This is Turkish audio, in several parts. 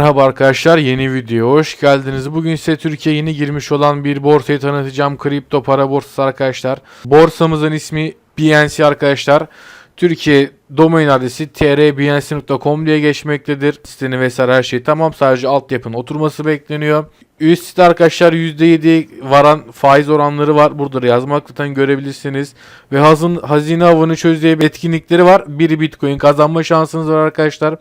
Merhaba arkadaşlar yeni video hoş geldiniz. Bugün size Türkiye yeni girmiş olan bir borsayı tanıtacağım. Kripto para borsası arkadaşlar. Borsamızın ismi BNC arkadaşlar. Türkiye domain adresi trbnc.com diye geçmektedir. Sitenin vesaire her şey tamam. Sadece altyapının oturması bekleniyor. Üst arkadaşlar %7 varan faiz oranları var. Burada yazmaktan görebilirsiniz. Ve hazın, hazine avını çözdüğü etkinlikleri var. Bir bitcoin kazanma şansınız var arkadaşlar.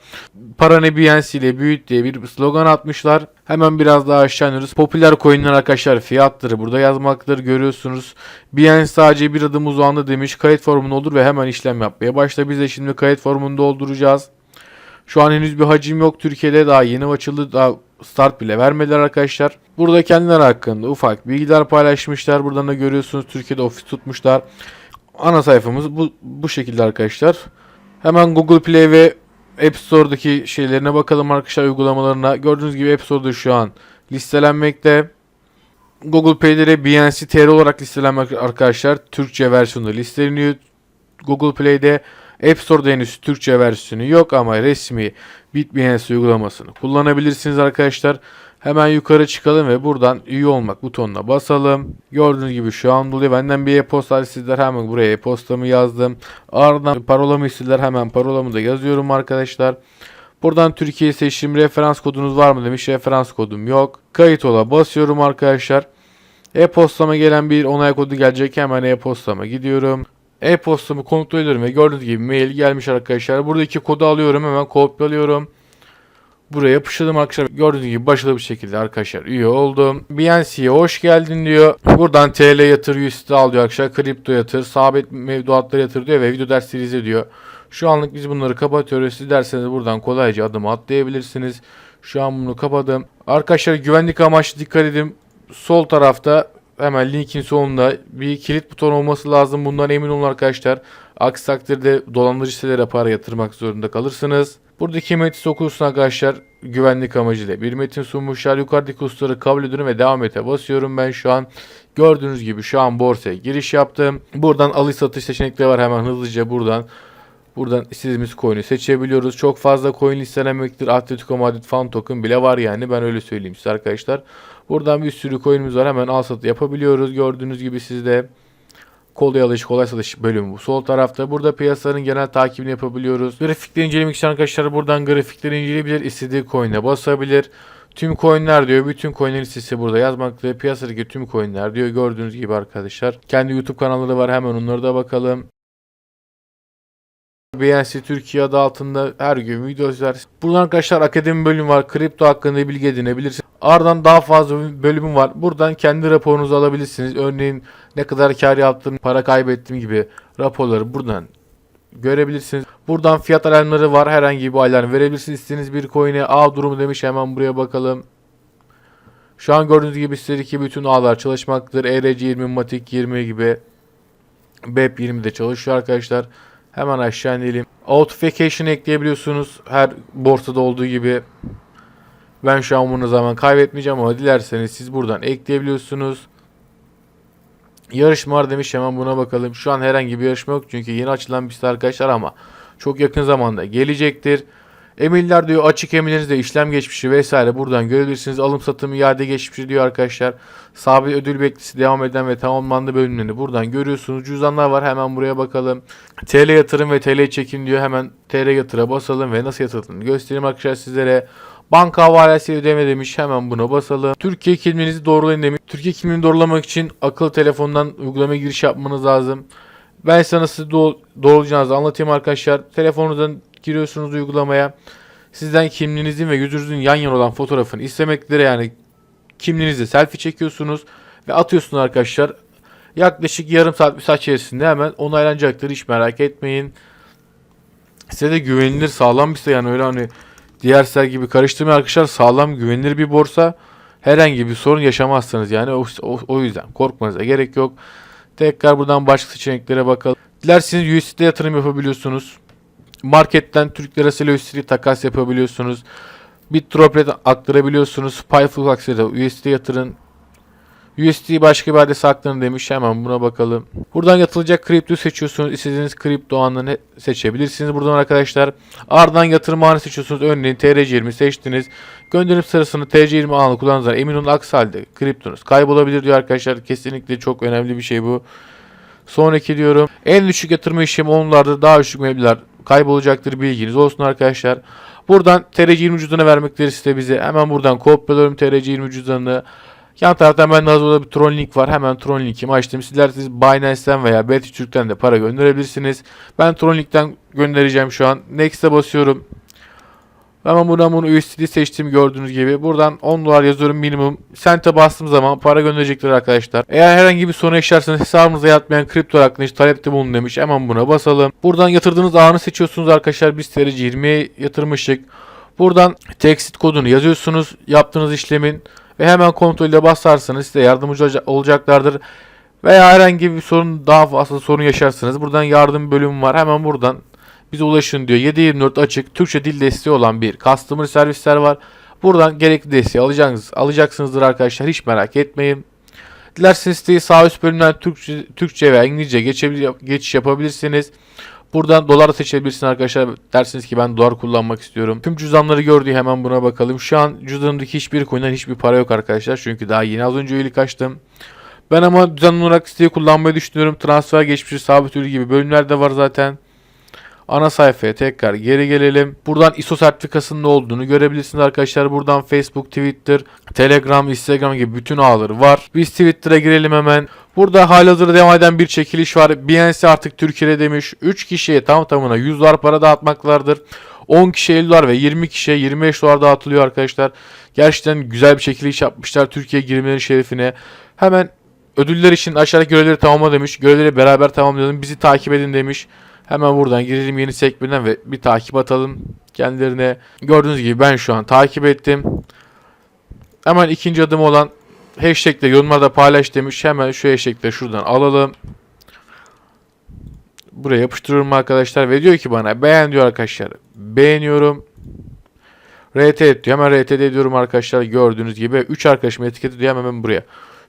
Para ne BNC ile büyüt diye bir slogan atmışlar. Hemen biraz daha aşağı iniyoruz. Popüler coinler arkadaşlar fiyatları burada yazmaktadır görüyorsunuz. BNC sadece bir adım uzağında demiş. Kayıt formunu olur ve hemen işlem yapmaya başla. Biz de şimdi kayıt formunu dolduracağız. Şu an henüz bir hacim yok. Türkiye'de daha yeni açıldı. Daha start bile vermediler arkadaşlar. Burada kendileri hakkında ufak bilgiler paylaşmışlar. Buradan da görüyorsunuz Türkiye'de ofis tutmuşlar. Ana sayfamız bu, bu şekilde arkadaşlar. Hemen Google Play ve App Store'daki şeylerine bakalım arkadaşlar uygulamalarına. Gördüğünüz gibi App Store'da şu an listelenmekte. Google Play'de BNC TR olarak listelenmekte arkadaşlar. Türkçe versiyonda listeleniyor. Google Play'de App Store'da henüz Türkçe versiyonu yok ama resmi BitBNC uygulamasını kullanabilirsiniz arkadaşlar. Hemen yukarı çıkalım ve buradan üye olmak butonuna basalım. Gördüğünüz gibi şu an doluyor. Benden bir e-posta istediler. Hemen buraya e-postamı yazdım. Ardından parolamı istediler. Hemen parolamı da yazıyorum arkadaşlar. Buradan Türkiye seçim referans kodunuz var mı demiş. Referans kodum yok. Kayıt ola basıyorum arkadaşlar. E-postama gelen bir onay kodu gelecek. Hemen e-postama gidiyorum. E-postamı kontrol ediyorum ve gördüğünüz gibi mail gelmiş arkadaşlar. Buradaki kodu alıyorum hemen kopyalıyorum. Buraya yapıştırdım arkadaşlar. Gördüğünüz gibi başarılı bir şekilde arkadaşlar üye oldum. BNC'ye hoş geldin diyor. Buradan TL yatır, USD al diyor arkadaşlar. Kripto yatır, sabit mevduatları yatır diyor ve video dersleri izle diyor. Şu anlık biz bunları kapatıyoruz. Siz derseniz buradan kolayca adım atlayabilirsiniz. Şu an bunu kapadım. Arkadaşlar güvenlik amaçlı dikkat edin. Sol tarafta hemen linkin sonunda bir kilit buton olması lazım. Bundan emin olun arkadaşlar. Aksi takdirde dolandırıcı sitelere para yatırmak zorunda kalırsınız. Buradaki metni okursun arkadaşlar güvenlik amacıyla bir metin sunmuşlar. Yukarıdaki hususları kabul ediyorum ve devam ete basıyorum ben şu an. Gördüğünüz gibi şu an borsaya giriş yaptım. Buradan alış satış seçenekleri var hemen hızlıca buradan. Buradan istediğimiz coin'i seçebiliyoruz. Çok fazla coin listelenmektir. Atletico Madrid fan token bile var yani. Ben öyle söyleyeyim size arkadaşlar. Buradan bir sürü coin'imiz var. Hemen al satı yapabiliyoruz. Gördüğünüz gibi sizde kolay alış kolay satış bölümü bu sol tarafta. Burada piyasaların genel takibini yapabiliyoruz. Grafikleri incelemek için arkadaşlar buradan grafikleri inceleyebilir. İstediği coin'e basabilir. Tüm coinler diyor. Bütün coinlerin listesi burada yazmakta. Piyasadaki tüm coinler diyor. Gördüğünüz gibi arkadaşlar. Kendi YouTube kanalları var. Hemen onlara da bakalım. BNC Türkiye adı altında her gün video izler. Buradan arkadaşlar akademi bölümü var. Kripto hakkında bilgi edinebilirsiniz. Ardından daha fazla bölümüm var. Buradan kendi raporunuzu alabilirsiniz. Örneğin ne kadar kar yaptım, para kaybettim gibi raporları buradan görebilirsiniz. Buradan fiyat alarmları var. Herhangi bir alarm verebilirsiniz. İstediğiniz bir coin'e A durumu demiş. Hemen buraya bakalım. Şu an gördüğünüz gibi sitedeki bütün ağlar çalışmaktadır. ERC20, Matic 20 gibi BEP 20 de çalışıyor arkadaşlar. Hemen aşağı inelim. Authentication ekleyebiliyorsunuz. Her borsada olduğu gibi. Ben şu an bunu zaman kaybetmeyeceğim ama dilerseniz siz buradan ekleyebiliyorsunuz. Yarışma var demiş hemen buna bakalım. Şu an herhangi bir yarışma yok çünkü yeni açılan bir site arkadaşlar ama çok yakın zamanda gelecektir. Emirler diyor açık emirlerinizde işlem geçmişi vesaire buradan görebilirsiniz. Alım satım iade geçmişi diyor arkadaşlar. Sabit ödül beklisi devam eden ve tamamlandı bölümlerini buradan görüyorsunuz. Cüzdanlar var hemen buraya bakalım. TL yatırım ve TL çekim diyor. Hemen TL yatıra basalım ve nasıl yatırıldığını göstereyim arkadaşlar sizlere. Banka havalesi ödeme demiş. Hemen buna basalım. Türkiye kimliğinizi doğrulayın demiş. Türkiye kimliğini doğrulamak için akıllı telefondan uygulamaya giriş yapmanız lazım. Ben sana size doğ- doğrulayacağınızı anlatayım arkadaşlar. Telefonunuzdan giriyorsunuz uygulamaya. Sizden kimliğinizin ve yüzünüzün yan yana olan fotoğrafını istemekleri yani kimliğinizle selfie çekiyorsunuz ve atıyorsunuz arkadaşlar. Yaklaşık yarım saat bir saat içerisinde hemen onaylanacaktır. Hiç merak etmeyin. Size de güvenilir sağlam bir site yani öyle hani diğer siteler gibi karıştırmayın arkadaşlar. Sağlam güvenilir bir borsa. Herhangi bir sorun yaşamazsınız yani o, o, o yüzden korkmanıza gerek yok. Tekrar buradan başka seçeneklere bakalım. Dilerseniz USD'de yatırım yapabiliyorsunuz. Marketten Türk lirasıyla USD takas yapabiliyorsunuz. BitTrop'e aktarabiliyorsunuz. Payful aksiyonu USD yatırın. USD başka bir adrese aktarın demiş. Hemen buna bakalım. Buradan yatılacak kripto seçiyorsunuz. İstediğiniz kripto anını seçebilirsiniz. Buradan arkadaşlar ardından yatırım anı seçiyorsunuz. Örneğin TRC20 seçtiniz. Gönderim sırasını TRC20 anı kullandığınızda emin olun aksi halde kriptonuz kaybolabilir diyor arkadaşlar. Kesinlikle çok önemli bir şey bu. Sonraki diyorum. En düşük yatırma işlemi onlarda daha düşük meblağlar kaybolacaktır bilginiz olsun arkadaşlar. Buradan TRC20 cüzdanı vermekleri size bize. Hemen buradan kopyalıyorum TRC20 cüzdanını. Yan taraftan ben hazırda bir Tron link var. Hemen Tron linkimi açtım. Sizler siz Binance'ten veya BT Türk'ten de para gönderebilirsiniz. Ben Tron linkten göndereceğim şu an. Next'e basıyorum. Hemen buradan bunu USDT seçtim gördüğünüz gibi. Buradan 10 dolar yazıyorum minimum. Sente bastığım zaman para gönderecektir arkadaşlar. Eğer herhangi bir sorun yaşarsanız hesabınıza yatmayan kripto hakkında hiç talepte bulun demiş. Hemen buna basalım. Buradan yatırdığınız anı seçiyorsunuz arkadaşlar. Biz TRC 20'ye yatırmıştık. Buradan text kodunu yazıyorsunuz yaptığınız işlemin ve hemen kontrolle basarsanız size yardımcı olacak- olacaklardır. Veya herhangi bir sorun daha fazla sorun yaşarsanız buradan yardım bölümü var. Hemen buradan bize ulaşın diyor. 724 açık Türkçe dil desteği olan bir customer servisler var. Buradan gerekli desteği alacaksınız, alacaksınızdır arkadaşlar. Hiç merak etmeyin. Dilerseniz siteyi sağ üst bölümden Türkçe, Türkçe veya İngilizce geçiş yapabilirsiniz. Buradan dolar seçebilirsiniz arkadaşlar. Dersiniz ki ben dolar kullanmak istiyorum. Tüm cüzdanları gördüğü hemen buna bakalım. Şu an cüzdanımdaki hiçbir coin'den hiçbir para yok arkadaşlar. Çünkü daha yeni az önce üyelik açtım. Ben ama düzenli olarak siteyi kullanmayı düşünüyorum. Transfer geçmişi, sabit ürün gibi bölümler de var zaten. Ana sayfaya tekrar geri gelelim. Buradan ISO sertifikasının ne olduğunu görebilirsiniz arkadaşlar. Buradan Facebook, Twitter, Telegram, Instagram gibi bütün ağları var. Biz Twitter'a girelim hemen. Burada halihazırda devam eden bir çekiliş var. BNC artık Türkiye'de demiş. 3 kişiye tam tamına 100 dolar para dağıtmaklardır. 10 kişiye 50 dolar ve 20 kişiye 25 dolar dağıtılıyor arkadaşlar. Gerçekten güzel bir çekiliş yapmışlar Türkiye girmeleri şerefine. Hemen ödüller için aşağıdaki görevleri tamamla demiş. Görevleri beraber tamamlayalım. Bizi takip edin demiş. Hemen buradan girelim yeni sekmeden ve bir takip atalım kendilerine. Gördüğünüz gibi ben şu an takip ettim. Hemen ikinci adım olan hashtag de yorumlarda paylaş demiş. Hemen şu hashtag de şuradan alalım. Buraya yapıştırıyorum arkadaşlar ve diyor ki bana beğen diyor arkadaşlar. Beğeniyorum. RT et diyor. Hemen RT ediyorum arkadaşlar. Gördüğünüz gibi 3 arkadaşımı etiket ediyor hemen buraya.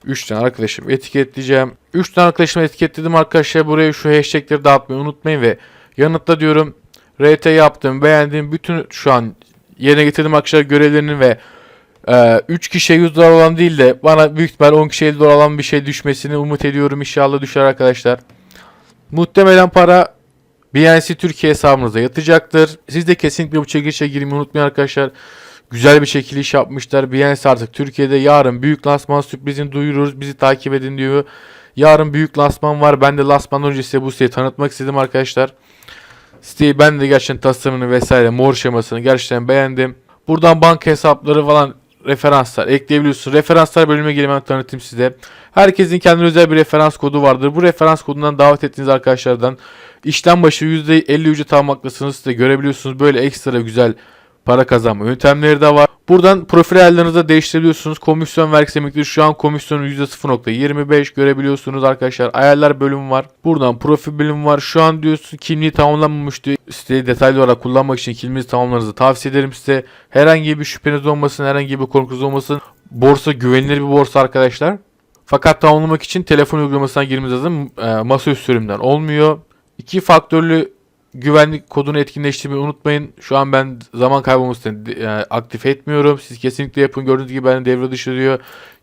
3 tane arkadaşım etiketleyeceğim. 3 tane arkadaşımı etiketledim arkadaşlar. Buraya şu hashtagleri dağıtmayı unutmayın ve yanıtla diyorum. RT yaptım, beğendim. Bütün şu an yerine getirdim arkadaşlar görevlerinin ve 3 kişiye 100 dolar olan değil de bana büyük ihtimal 10 kişiye 50 dolar olan bir şey düşmesini umut ediyorum. İnşallah düşer arkadaşlar. Muhtemelen para BNC Türkiye hesabınıza yatacaktır. Siz de kesinlikle bu çekilişe girmeyi unutmayın arkadaşlar. Güzel bir çekiliş yapmışlar. BNC artık Türkiye'de yarın büyük lansman sürprizini duyururuz. Bizi takip edin diyor. Yarın büyük lansman var. Ben de lansman önce size bu siteyi tanıtmak istedim arkadaşlar. Siteyi ben de gerçekten tasarımını vesaire mor şemasını gerçekten beğendim. Buradan banka hesapları falan referanslar ekleyebiliyorsunuz. Referanslar bölümüne gelin ben tanıtayım size. Herkesin kendine özel bir referans kodu vardır. Bu referans kodundan davet ettiğiniz arkadaşlardan işlem başı %50 ücret almaktasınız. Siz görebiliyorsunuz. Böyle ekstra güzel para kazanma yöntemleri de var. Buradan profil ayarlarınızı değiştirebiliyorsunuz. Komisyon vergisi emekleri şu an komisyonu %0.25 görebiliyorsunuz arkadaşlar. Ayarlar bölümü var. Buradan profil bölümü var. Şu an diyorsun kimliği tamamlanmamış diyor. Siteyi detaylı olarak kullanmak için kimliğinizi tamamlamanızı tavsiye ederim size. Herhangi bir şüpheniz olmasın, herhangi bir korkunuz olmasın. Borsa güvenilir bir borsa arkadaşlar. Fakat tamamlamak için telefon uygulamasına girmeniz lazım. E, masaüstü sürümden olmuyor. İki faktörlü güvenlik kodunu etkinleştirmeyi unutmayın. Şu an ben zaman kaybolmasını e, aktif etmiyorum. Siz kesinlikle yapın. Gördüğünüz gibi ben devre dışı diyor.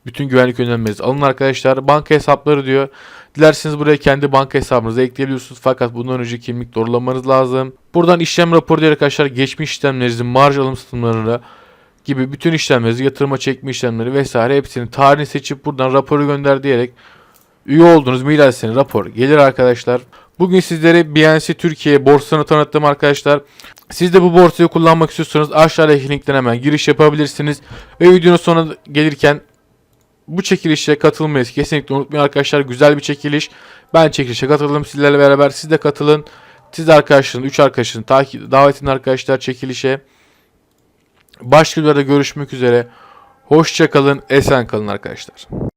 Bütün güvenlik önlemlerinizi alın arkadaşlar. Banka hesapları diyor. Dilerseniz buraya kendi banka hesabınızı ekleyebiliyorsunuz. Fakat bundan önce kimlik doğrulamanız lazım. Buradan işlem raporu diye arkadaşlar geçmiş işlemlerinizi, marj alım satımlarını gibi bütün işlemlerinizi, yatırıma çekme işlemleri vesaire hepsini tarihini seçip buradan raporu gönder diyerek üye olduğunuz adresine rapor gelir arkadaşlar. Bugün sizlere BNC Türkiye borsasını tanıttım arkadaşlar. Siz de bu borsayı kullanmak istiyorsanız aşağıdaki linkten hemen giriş yapabilirsiniz. Ve videonun sonuna gelirken bu çekilişe katılmayı kesinlikle unutmayın arkadaşlar. Güzel bir çekiliş. Ben çekilişe katıldım sizlerle beraber. Siz de katılın. Siz arkadaşların, 3 arkadaşın takip, davet edin arkadaşlar çekilişe. Başka videolarda görüşmek üzere. Hoşça kalın, esen kalın arkadaşlar.